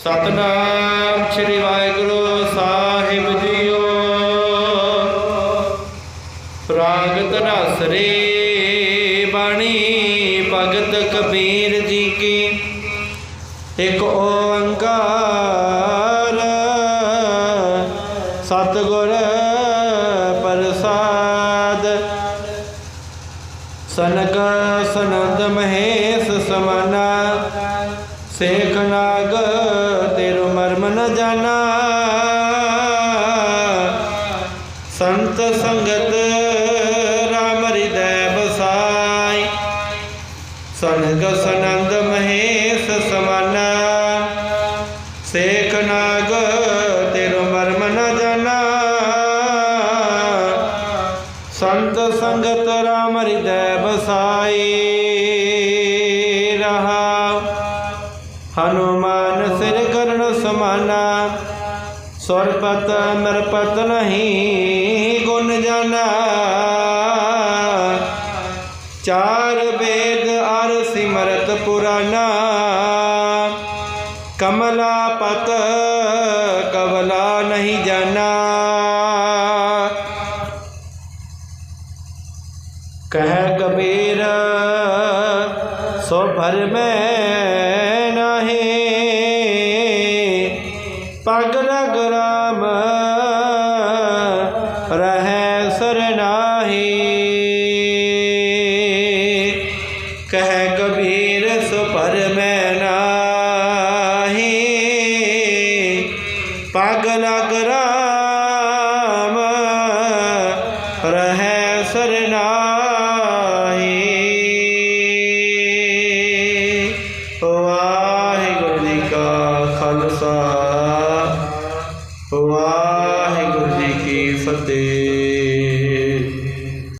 ਸਤਨਾਮ ਸ੍ਰੀ ਵਾਹਿਗੁਰੂ ਸਾਹਿਬ ਜੀਓ। ਪ੍ਰਾਗਤ ਰਸਰੇ ਬਾਣੀ ਭਗਤ ਕਬੀਰ ਜੀ ਕੀ ਇੱਕ ਓੰਕਾਰ ਸਤਿਗੁਰ ਪ੍ਰਸਾਦ। ਸਨਕ ਸਨੰਦ ਮਹੇਸ਼ ਸਮਨਾ ਸੇਖ ਨਾਗ ਜਾਣਾ। ਸੰਤ ਸੰਗਤ ਰਾਮ ਹਿਰਦੈ ਬਸਾਈ ਸਨਗ ਸਨੰਦ ਮਹੇਸ਼ ਸਮਾਨਾ। ਸੇਖ ਨਾਗ ਤੇਰੋ ਮਰਮ ਨ ਜਾਣਾ। ਸੰਤ ਸੰਗਤ ਰਾਮ ਹਿਰਦੈ ਬਸਾਈ ਰਹਾ ਹਨੂਮਾਨ ਕਰਨ ਸਮਾਨਾ ਸੁਰਪਤ ਮਰਪਤ ਨਹੀਂ, ਗੁਣ ਜਾਣਾ ਚਾਰ ਵੇਦ ਅਰ ਸਿਮਰਤ ਪੁਰਾਨਾ ਕਮਲਾ ਪਤ ਕਵਲਾ ਨਹੀਂ ਜਾਣਾ ਕਹਿ ਕਬੀਰ, ਸੋ ਭਰ ਮੈਂ ਪਗ ਰਗ ਰਾਮ ਰਹਿ ਸਰਨਾਹੀ ਕਹਿ ਕਬੀਰ ਸੋ ਭਰ ਮੈਂ ਨਾਹੀ। ਪਗ ਲਗ ਰਾਮ ਰਹਿ ਸਰਨਾਹੀ ਵਾਹਿਗੁਰੂ ਜੀ ਕਾ ਖਾਲਸਾ। ਵਾਹਿਗੁਰੂ ਜੀ ਕੀ ਫਤਿਹ।